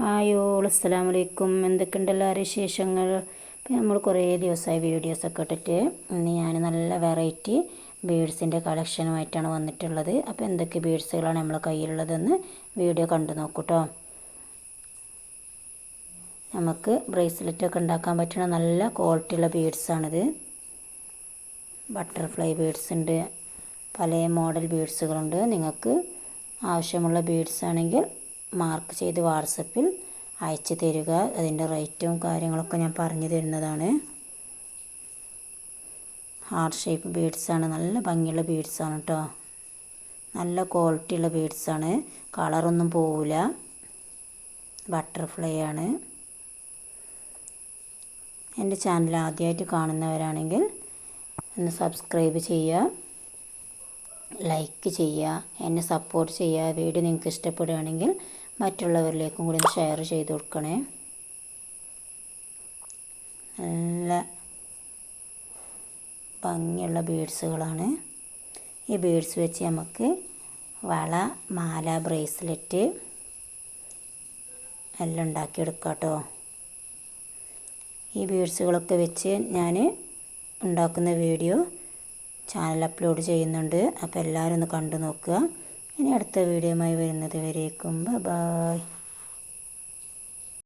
Hi all അസ്സലാം വലൈക്കും എന്തൊക്കെയുണ്ട് എല്ലാവരും വിശേഷങ്ങൾ? ഇപ്പം നമ്മൾ കുറേ ദിവസമായി വീഡിയോസൊക്കെ ഇട്ടിട്ട് ഇന്ന് ഞാൻ നല്ല വെറൈറ്റി ബീഡ്സിന്റെ കളക്ഷനുമായിട്ടാണ് വന്നിട്ടുള്ളത്. അപ്പോൾ എന്തൊക്കെ ബീഡ്സുകളാണ് നമ്മളെ കയ്യിലുള്ളതെന്ന് വീഡിയോ കണ്ടു നോക്കൂട്ടോ നമുക്ക് ബ്രേസ്ലെറ്റൊക്കെ ഉണ്ടാക്കാൻ പറ്റുന്ന നല്ല ക്വാളിറ്റിയുള്ള ബീഡ്സാണിത് ബട്ടർഫ്ലൈ ബീഡ്സ് ഉണ്ട് പല മോഡൽ ബീഡ്സുകളുണ്ട് നിങ്ങൾക്ക് ആവശ്യമുള്ള ബീഡ്സ് ആണെങ്കിൽ മാർക്ക് ചെയ്ത് വാട്സപ്പിൽ അയച്ചു തരിക. അതിന്റെ റേറ്റും കാര്യങ്ങളൊക്കെ ഞാൻ പറഞ്ഞു തരുന്നതാണ്. ഹാർട്ട് ഷേപ്പ് ബീഡ്സാണ് നല്ല ഭംഗിയുള്ള ബീഡ്സാണ് കേട്ടോ നല്ല ക്വാളിറ്റിയുള്ള ബീഡ്സാണ് കളറൊന്നും പോവില്ല ബട്ടർഫ്ലൈ ആണ്. എന്റെ ചാനൽ ആദ്യമായിട്ട് കാണുന്നവരാണെങ്കിൽ ഒന്ന് സബ്സ്ക്രൈബ് ചെയ്യുക. ലൈക്ക് ചെയ്യുക. എന്നെ സപ്പോർട്ട് ചെയ്യുക. വീഡിയോ നിങ്ങൾക്ക് ഇഷ്ടപ്പെടുകയാണെങ്കിൽ മറ്റുള്ളവരിലേക്കും കൂടി ഒന്ന് ഷെയർ ചെയ്ത് കൊടുക്കണേ. നല്ല ഭംഗിയുള്ള ബീഡ്സുകളാണ് ഈ ബീഡ്സ് വെച്ച് നമുക്ക് വള മാല ബ്രേസ്ലെറ്റ് എല്ലാം ഉണ്ടാക്കിയെടുക്കാം കേട്ടോ. ഈ ബീഡ്സുകളൊക്കെ വെച്ച് ഞാൻ ഉണ്ടാക്കുന്ന വീഡിയോ ചാനൽ അപ്ലോഡ് ചെയ്യുന്നുണ്ട്. അപ്പോൾ എല്ലാവരും ഒന്ന് കണ്ടു നോക്കുക. ഇനി അടുത്ത വീഡിയോയുമായി വരുന്നത് വരേക്കും. ബൈ